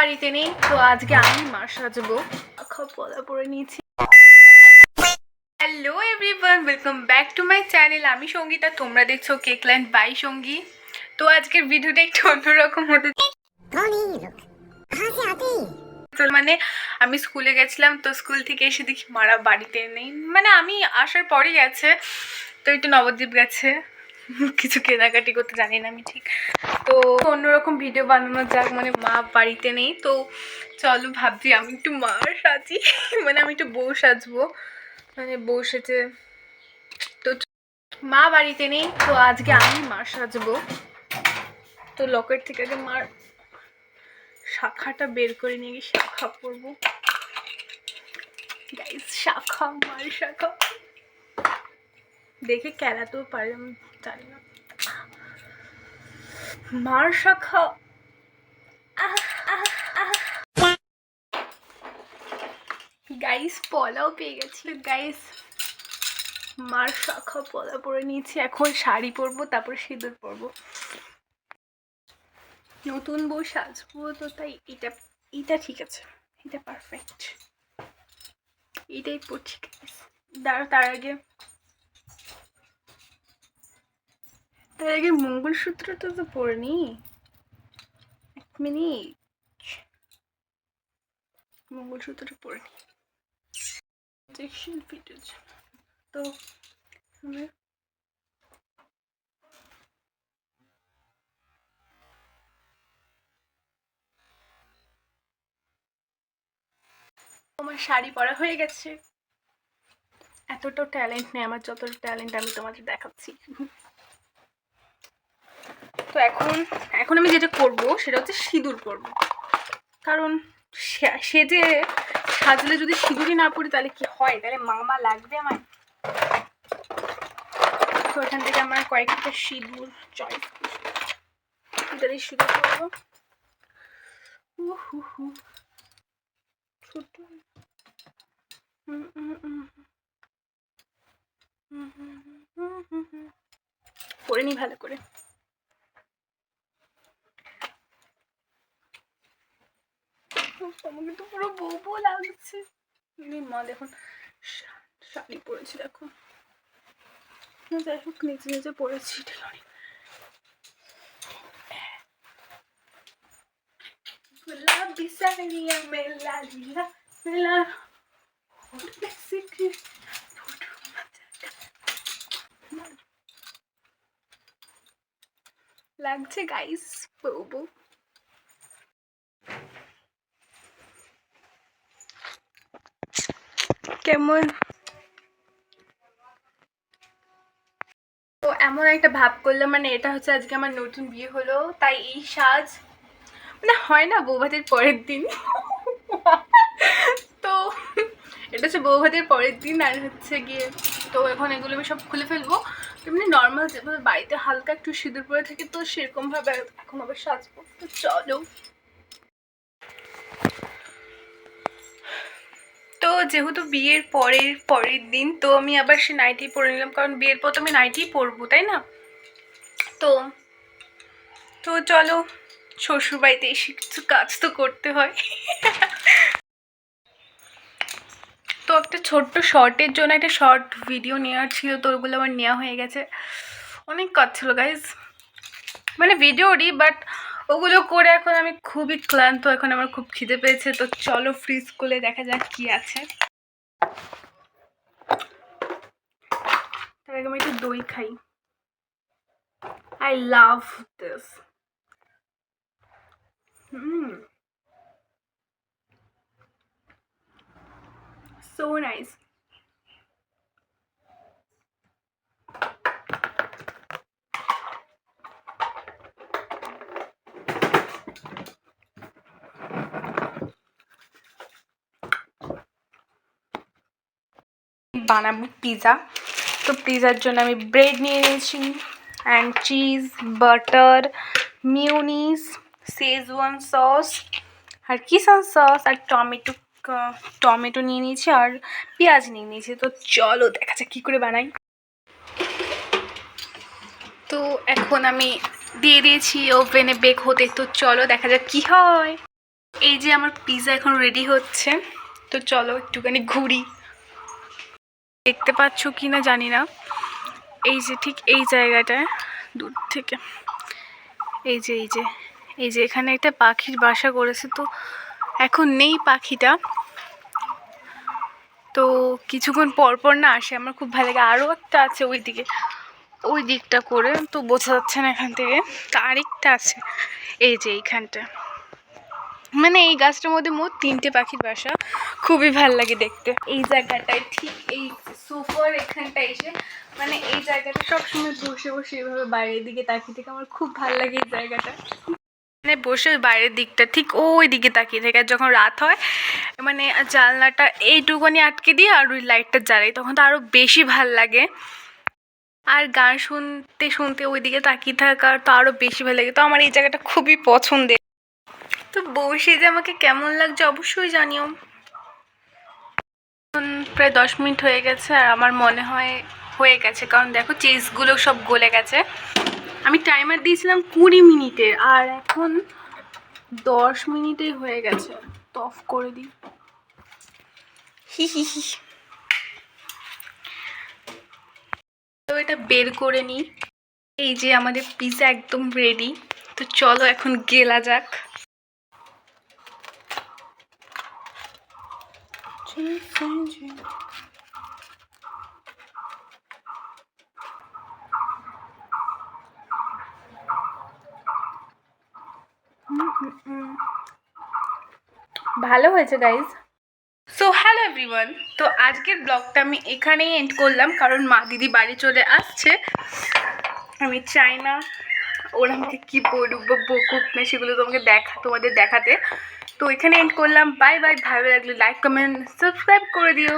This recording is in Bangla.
বাড়িতে নেই তো আজকে আমি মা সাজবো। পদা পরে নিয়েছি। Hello everyone welcome back to my channel আমি সঙ্গীতা তোমরা দেখছ কেক ল্যান্ড বাই সঙ্গী। তো আজকের ভিডিওটা একটু অন্যরকম হতে মানে আমি স্কুলে গেছিলাম তো স্কুল থেকে এসে দেখি মারা বাড়িতে নেই। মানে আমি আসার পরে গেছে তো একটু নবদ্বীপ গেছে। কিছু কেনাকাটি করতে জানি না আমি ঠিক। তো অন্যরকম ভিডিও বানানো যাক মানে মা বাড়িতে নেই, তো চলো ভাবছি আমি একটু মা সাজি মানে আমি একটু বউ সাজবো। মানে বউ সেজে, তো মা বাড়িতে নেই, তো আজকে আমি মা সাজবো। তো লকেট থেকে আগে মার শাখাটা বের করে নিয়ে গিয়ে শাখা পরবো। শাখা, মার শাখা। দেখে কেলাতেও পারে, আমি জানি না। মার শাখা। গাইস পলাও পেয়ে গেছি গাইস মার শাখা পলা পরে নিয়েছি। এখন শাড়ি পরবো, তারপর সিঁদুর পরবো। নতুন বউ সাজবো তো তাই এটা এটা ঠিক আছে। এটা পারফেক্ট এটাই আছে দাঁড়া তার আগে তার আগে মঙ্গলসূত্রটা তো পরে নি। এক মিনিট। মঙ্গলসূত্রটা পরে নি। ফিটেজ তো আমি আমার শাড়ি পরা হয়ে গেছে। এতটাও ট্যালেন্ট নেই, আমার যতটা ট্যালেন্ট আমি তোমাদের দেখাচ্ছি। তো এখন এখন আমি যেটা করব সেটা হচ্ছে সিঁদুর করব কারণ সে- সেজে সাজলে যদি সিঁদুরই না পড়ি তাহলে কি হয়? তাহলে মামা লাগবে আমার তো এখান থেকে আমার কয়েকটা সিঁদুর চয়েস দিয়ে সিঁদুর করব হুম, হুম, হুম। পরে নি ভালো করে। আমাকে তো পুরো বউ বউ লাগছে এই মা দেখুন শা- শাড়ি পরেছি দেখো না, যাই হোক নিচে নিচে পরেছি টেলরি गुलाबी साड़ियाँ में लालिया मिला होठ में सिक्के फोटो লাগছে গাইস বউ বউ কেমন? তো এমন একটা ভাব করল মানে এটা হচ্ছে আজকে আমার নতুন বিয়ে হলো, তাই এই সাজ মানে হয় না বৌভাতের পরের দিন। তো এটা হচ্ছে বৌভাতের পরের দিন, আর হচ্ছে গিয়ে, তো এখন এগুলো আমি সব খুলে ফেলব। এমনি নর্মাল যেভাবে বাড়িতে হালকা একটু সিঁদুর পরে থাকে, তো সেরকমভাবে এখন আবার সাজবো। তো চলো। যেহেতু বিয়ের পরের পরের দিন, তো আমি আবার সে নাইটি পরে নিলাম। কারণ বিয়ের পর তো আমি নাইটিই পরবো, তাই না? তো তো চলো শ্বশুর বাড়িতে এসে কিছু কাজ তো করতে হয়। তো একটা ছোট্ট শর্টের জন্য একটা শর্ট ভিডিও নেওয়ার ছিল, তো ওগুলো আমার নেওয়া হয়ে গেছে। অনেক কাজ ছিল গাইজ মানে ভিডিওরই বাট ওগুলো করে এখন আমি খুবই ক্লান্ত, এখন আমার খুব খিদে পেয়েছে, তো চলো ফ্রিজ খুলে দেখা যাক কি আছে তার আগে আমি একটু দই খাই I love this Mm. So nice. বানাবো পিৎজা তো পিৎজার জন্য আমি ব্রেড নিয়ে নিয়েছি and cheese butter mayonnaise schezwan sauce R Kissan sauce আর টমেটো টমেটো নিয়ে নিয়েছি আর পেঁয়াজ নিয়ে নিয়েছি। তো চলো দেখা যাক কী করে বানাই। তো এখন আমি দিয়ে দিয়েছি ওভেনে বেক হতে। তো চলো দেখা যাক কী হয়। এই যে আমার পিৎজা এখন রেডি হচ্ছে। তো চলো একটুখানি ঘুরি। দেখতে পাচ্ছ কি না জানি না। এই যে ঠিক এই জায়গাটায় দূর থেকে। এই যে এই যে এই যে এখানে একটা পাখির বাসা করেছে তো এখন নেই পাখিটা। তো কিছুক্ষণ পর পর না আসে, আমার খুব ভালো লাগে। আরও একটা আছে ওই দিকে ওই দিকটা করে তো বোঝা যাচ্ছে না এখান থেকে। আরেকটা আছে, এই যে এইখানটা। মানে এই গাছটার মধ্যে মোট তিনটে পাখির বাসা। খুবই ভালো লাগে দেখতে। এই জায়গাটায় ঠিক এই সোফার এখানটা এসে মানে এই জায়গাটা সবসময় বসে বসে এভাবে বাইরের দিকে তাকিয়ে থেকে আমার খুব ভালো লাগে এই জায়গাটা। মানে বসে ওই বাইরের দিকটা ঠিক ওই দিকে তাকিয়ে থাকে, আর যখন রাত হয় মানে জানলাটা এইটুকুনি আটকে দিয়ে আর ওই লাইটটা জ্বালাই, তখন তো আরও বেশি ভালো লাগে। আর গান শুনতে শুনতে ওই দিকে তাকিয়ে থাকার তো আরও বেশি ভালো লাগে। তো আমার এই জায়গাটা খুবই পছন্দের। তো বসে যে আমাকে কেমন লাগছে অবশ্যই জানিও। প্রায় দশ মিনিট হয়ে গেছে আর আমার মনে হয় হয়ে গেছে। কারণ দেখো চিজগুলো সব গলে গেছে। আমি টাইমার দিয়েছিলাম কুড়ি মিনিটের আর এখন দশ মিনিটেই হয়ে গেছে। তো অফ করে দিই। হি হি হি তো এটা বের করে নিই। এই যে আমাদের পিৎজা একদম রেডি তো চলো এখন গেলা যাক। ভালো হয়েছে গাইজ সো হ্যালো এভরিওয়ান তো আজকের ব্লগটা আমি এখানেই এন্ড করলাম, কারণ মা দিদি বাড়ি চলে আসছে। আমি চাই না ওরা আমাকে কী বলুক বা বকুক না সেগুলো তোমাকে দেখা তোমাদের দেখাতে। তো এখানে এন্ড করলাম। বাই বাই ভালো লাগলে লাইক কমেন্ট সাবস্ক্রাইব করে দিও।